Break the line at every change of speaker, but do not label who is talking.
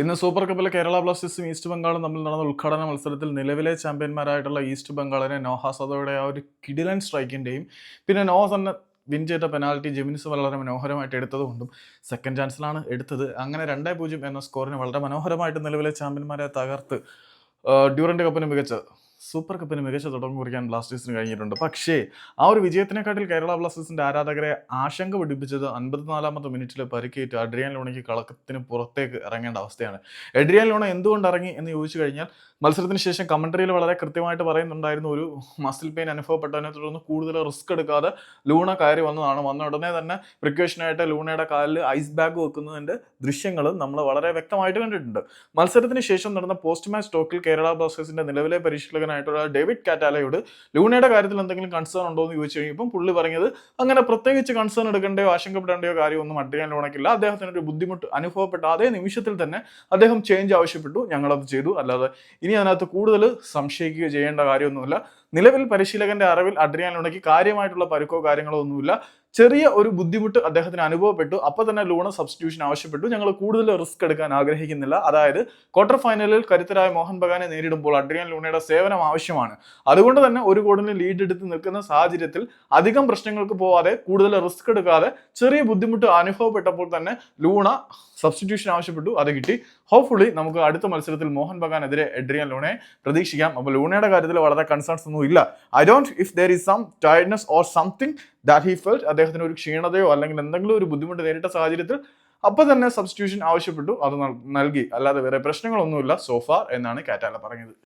ഇന്ന് സൂപ്പർ കപ്പിലെ കേരള ബ്ലാസ്റ്റേഴ്സും ഈസ്റ്റ് ബംഗാളും തമ്മിൽ നടന്ന ഉദ്ഘാടന മത്സരത്തിൽ നിലവിലെ ചാമ്പ്യന്മാരായിട്ടുള്ള ഈസ്റ്റ് ബംഗാളിനെ നോഹാസദയുടെ ആ ഒരു കിഡിലൻ സ്ട്രൈക്കിന്റെയും പിന്നെ നോഹ തന്നെ വിൻ ചെയ്ത പെനാൽറ്റി ജെമിനിസ് വളരെ മനോഹരമായിട്ട് എടുത്തതുകൊണ്ടും സെക്കൻഡ് ചാൻസിലാണ് എടുത്തത്. അങ്ങനെ രണ്ടേ പൂജ്യം എന്ന സ്കോറിന് വളരെ മനോഹരമായിട്ട് നിലവിലെ ചാമ്പ്യന്മാരെ തകർത്ത് ഡ്യൂറന്റ് കപ്പിന് മികച്ച സൂപ്പർ കപ്പിന് മികച്ച തുടക്കം കുറിക്കാൻ ബ്ലാസ്റ്റേഴ്സിന് കഴിഞ്ഞിട്ടുണ്ട്. പക്ഷേ ആ ഒരു വിജയത്തിനെക്കാട്ടിൽ കേരള ബ്ലാസ്റ്റേഴ്സിന്റെ ആരാധകരെ ആശങ്ക പിടിപ്പിച്ചത് അൻപത്തിനാലാമത്തെ മിനിറ്റിൽ പരിക്കേറ്റ് അഡ്രിയാൻ ലോണയ്ക്ക് കളക്കത്തിന് പുറത്തേക്ക് ഇറങ്ങേണ്ട അവസ്ഥയാണ്. എഡ്രിയാൻ ലോണ എന്തുകൊണ്ട് ഇറങ്ങി എന്ന് ചോദിച്ചു കഴിഞ്ഞാൽ മത്സരത്തിന് ശേഷം കമന്ററിയിൽ വളരെ കൃത്യമായിട്ട് പറയുന്നുണ്ടായിരുന്നു ഒരു മസിൽ പെയിൻ അനുഭവപ്പെട്ടതിനെ തുടർന്ന് കൂടുതൽ റിസ്ക് എടുക്കാതെ ലൂണ കയറി വന്നതാണ്. വന്ന ഉടനെ തന്നെ പ്രിക്കോഷനായിട്ട് ലൂണയുടെ കാലിൽ ഐസ് ബാഗ് വെക്കുന്നതിന്റെ ദൃശ്യങ്ങൾ നമ്മൾ വളരെ വ്യക്തമായിട്ട് കണ്ടിട്ടുണ്ട്. മത്സരത്തിന് ശേഷം നടന്ന പോസ്റ്റ് മാച്ച് ടോക്കിൽ കേരള ബ്ലാസ്റ്റേഴ്സിന്റെ നിലവിലെ പരിശീലകനായിട്ടുള്ള ഡേവിഡ് കാറ്റാലയോട് ലൂണയുടെ കാര്യത്തിൽ എന്തെങ്കിലും കൺസേൺ ഉണ്ടോ എന്ന് ചോദിച്ചു കഴിഞ്ഞപ്പോൾ പുള്ളി പറഞ്ഞത് അങ്ങനെ പ്രത്യേകിച്ച് കൺസേൺ എടുക്കേണ്ടയോ ആശങ്കപ്പെടേണ്ടയോ കാര്യമൊന്നും അഡ്രിയാൻ ലോണയ്ക്കില്ല അദ്ദേഹത്തിന് ഒരു ബുദ്ധിമുട്ട് അനുഭവപ്പെട്ട അതേ നിമിഷത്തിൽ തന്നെ അദ്ദേഹം ചേഞ്ച് ആവശ്യപ്പെട്ടു. ഞങ്ങളത് ചെയ്തു. അല്ലാതെ ഇനി അതിനകത്ത് കൂടുതൽ സംശയിക്കുകയോ ചെയ്യേണ്ട കാര്യമൊന്നുമില്ല. നിലവിൽ പരിശീലകന്റെ അറിവിൽ അഡ്രിയാൻ ലോണയ്ക്ക് കാര്യമായിട്ടുള്ള പരുക്കോ കാര്യങ്ങളോ ഒന്നുമില്ല. ചെറിയ ഒരു ബുദ്ധിമുട്ട് അദ്ദേഹത്തിന് അനുഭവപ്പെട്ടു. അപ്പോൾ തന്നെ ലൂണ സബ്സ്റ്റിറ്റ്യൂഷൻ ആവശ്യപ്പെട്ടു. ഞങ്ങൾ കൂടുതൽ റിസ്ക് എടുക്കാൻ ആഗ്രഹിക്കുന്നില്ല. അതായത് ക്വാർട്ടർ ഫൈനലിൽ കരുത്തരായ മോഹൻ ബഗാനെ നേരിടുമ്പോൾ അഡ്രിയൻ ലൂണയുടെ സേവനം ആവശ്യമാണ്. അതുകൊണ്ട് തന്നെ ഒരു ഗോളിന് ലീഡ് എടുത്ത് നിൽക്കുന്ന സാഹചര്യത്തിൽ അധികം പ്രശ്നങ്ങൾക്ക് പോവാതെ കൂടുതൽ റിസ്ക് എടുക്കാതെ ചെറിയ ബുദ്ധിമുട്ട് അനുഭവപ്പെട്ടപ്പോൾ തന്നെ ലൂണ സബ്സ്റ്റിറ്റ്യൂഷൻ ആവശ്യപ്പെട്ടു. അത് കിട്ടി. ഹോപ്പ്ഫുള്ളി നമുക്ക് അടുത്ത മത്സരത്തിൽ മോഹൻ ബഗാനെതിരെ എഡ്രിയൻ ലൂണയെ പ്രതീക്ഷിക്കാം. അപ്പോൾ ലൂണയുടെ കാര്യത്തിൽ വളരെ കൺസേൺസ് ഒന്നും ഇല്ല I don't if there is some tiredness or something that he felt അദ്ദേഹത്തിന് ഒരു ക്ഷീണതയോ അല്ലെങ്കിൽ എന്തെങ്കിലും ഒരു ബുദ്ധിമുട്ട് നേരിട്ട സാഹചര്യത്തിൽ അപ്പൊ തന്നെ സബ്സ്റ്റിറ്റ്യൂഷൻ ആവശ്യപ്പെട്ടു. അത് നൽകി. അല്ലാതെ വേറെ പ്രശ്നങ്ങളൊന്നുമില്ല. സോഫാർ എന്നാണ് കാറ്റാല പറഞ്ഞത്